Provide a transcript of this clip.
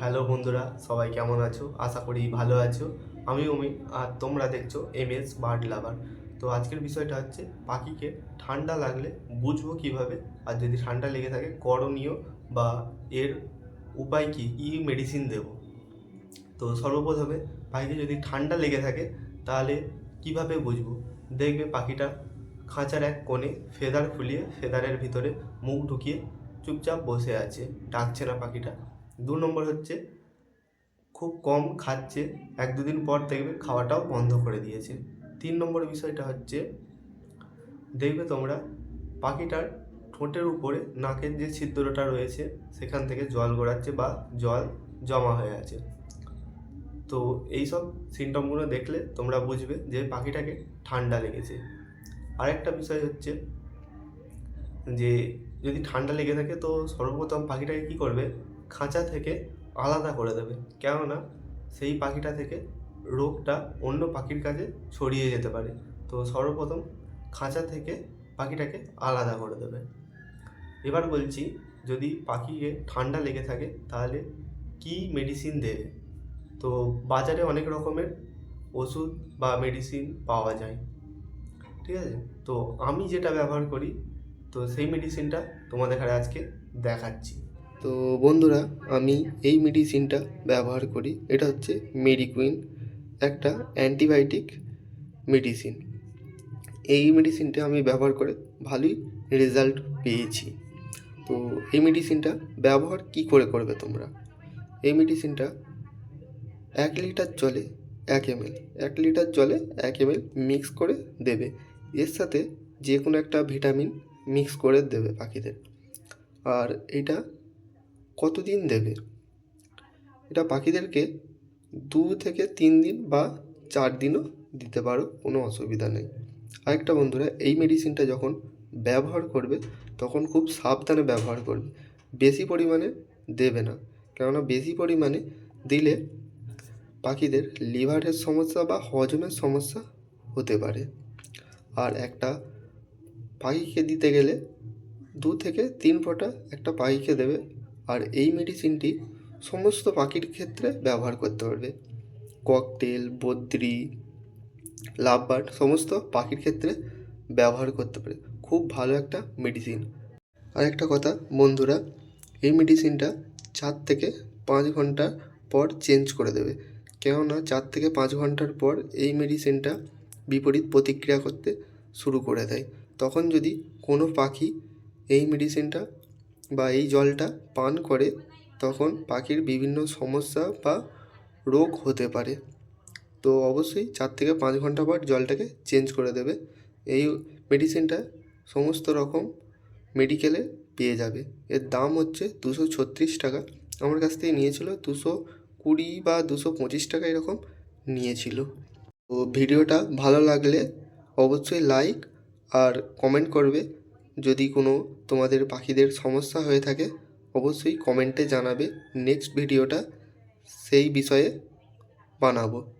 Hello বন্ধুরা, সবাই কেমন আছো? আশা করি ভালো আছো। আমি অমিত আর তোমরা দেখছ এম এস বার্ড লাভার। তো আজকের বিষয়টা হচ্ছে পাখিকে ঠান্ডা লাগলে বুঝব কীভাবে? আর যদি ঠান্ডা লেগে থাকে, করণীয় বা এর উপায় কি? কী মেডিসিন দেব? তো সর্বপ্রথমে পাখিকে যদি ঠান্ডা লেগে থাকে, তাহলে কীভাবে বুঝব? দেখবে পাখিটা খাঁচার এক কোণে ফেদার ফুলিয়ে ফেদারের ভিতরে মুখ ঢুকিয়ে চুপচাপ বসে আছে। ডাকছে না পাখিটা। দু নম্বর হচ্ছে, খুব কম খাচ্ছে, এক দুদিন পর দেখবে খাওয়াটাও বন্ধ করে দিয়েছে। তিন নম্বর বিষয়টা হচ্ছে, দেখবে তোমরা, পাখিটার ঠোঁটের উপরে নাকের যে ছিদ্রটা রয়েছে, সেখান থেকে জল গড়াচ্ছে বা জল জমা হয়ে আছে। তো এইসব সিমটমগুলো দেখলে তোমরা বুঝবে যে পাখিটাকে ঠান্ডা লেগেছে। আরেকটা বিষয় হচ্ছে, যে যদি ঠান্ডা লেগে থাকে তো সর্বপ্রথম পাখিটাকে কী করবে? খাঁচা থেকে আলাদা করে দেবে। কেননা সেই পাখিটা থেকে রোগটা অন্য পাখির কাছে ছড়িয়ে যেতে পারে। তো সর্বপ্রথম খাঁচা থেকে পাখিটাকে আলাদা করে দেবে। এবার বলছি, যদি পাখিকে ঠান্ডা লেগে থাকে, তাহলে কি মেডিসিন দেবে? তো বাজারে অনেক রকমের ওষুধ বা মেডিসিন পাওয়া যায়। ঠিক আছে? তো আমি যেটা ব্যবহার করি, তো সেই মেডিসিনটা তোমাদের আজকে দেখাচ্ছি। তো বন্ধুরা, আমি এই মেডিসিনটা ব্যবহার করি। এটা হচ্ছে মেডিকুইন একটা অ্যান্টিবায়োটিক মেডিসিন এই মেডিসিনটা আমি ব্যবহার করে ভালোই রেজাল্ট পেয়েছি। তো এই মেডিসিনটা ব্যবহার কি করে করবে তোমরা? এই মেডিসিনটা এক লিটার জলে এক এমএল এক লিটার জলে এক এমএল মিক্স করে দেবে। এর সাথে যে কোনো একটা ভিটামিন মিক্স করে দেবে পাখিদের। আর এটা কতদিন দেবে? এটা পাখিদেরকে দু থেকে তিন দিন বা চার দিনও দিতে পারো, কোনো অসুবিধা নেই। আরেকটা বন্ধুরা, এই মেডিসিনটা যখন ব্যবহার করবে, তখন খুব সাবধানে ব্যবহার করবে। বেশি পরিমাণে দেবে না। কেননা বেশি পরিমাণে দিলে পাখিদের লিভারের সমস্যা বা হজমের সমস্যা হতে পারে। আর একটা পাখিকে দিতে গেলে দু থেকে তিন ফোঁটা একটা পাখিকে দেবে আর এই মেডিসিনটি সমস্ত পাখির ক্ষেত্রে ব্যবহার করতে পারবে। ককটেল বদ্রি লাভবার্ড সমস্ত পাখির ক্ষেত্রে ব্যবহার করতে পারে। খুব ভালো একটা মেডিসিন আর একটা কথা, বন্ধুরা, এই মেডিসিনটা চার থেকে পাঁচ ঘণ্টা পর চেঞ্জ করে দেবে। কেননা চার থেকে পাঁচ ঘণ্টার পর এই মেডিসিনটা বিপরীত প্রতিক্রিয়া করতে শুরু করে দেয়। তখন যদি কোনো পাখি এই মেডিসিনটা বা এই জলটা পান করে তখন পাখির বিভিন্ন সমস্যা বা রোগ হতে পারে। তো অবশ্যই চার থেকে পাঁচ ঘণ্টা পর জলটাকে চেঞ্জ করে দেবে। এই মেডিসিনটা সমস্ত রকম মেডিকেলে পেয়ে যাবে। এর দাম হচ্ছে দুশো ছত্রিশ টাকা। আমার কাছ থেকে নিয়েছিল দুশো কুড়ি বা দুশো পঁচিশ টাকা এরকম নিয়েছিল। তো ভিডিওটা ভালো লাগলে অবশ্যই লাইক আর কমেন্ট করবে। যদি কোনো তোমাদের পাখিদের সমস্যা হয়ে থাকে, অবশ্যই কমেন্টে জানাবে। নেক্সট ভিডিওটা সেই বিষয়ে বানাবো।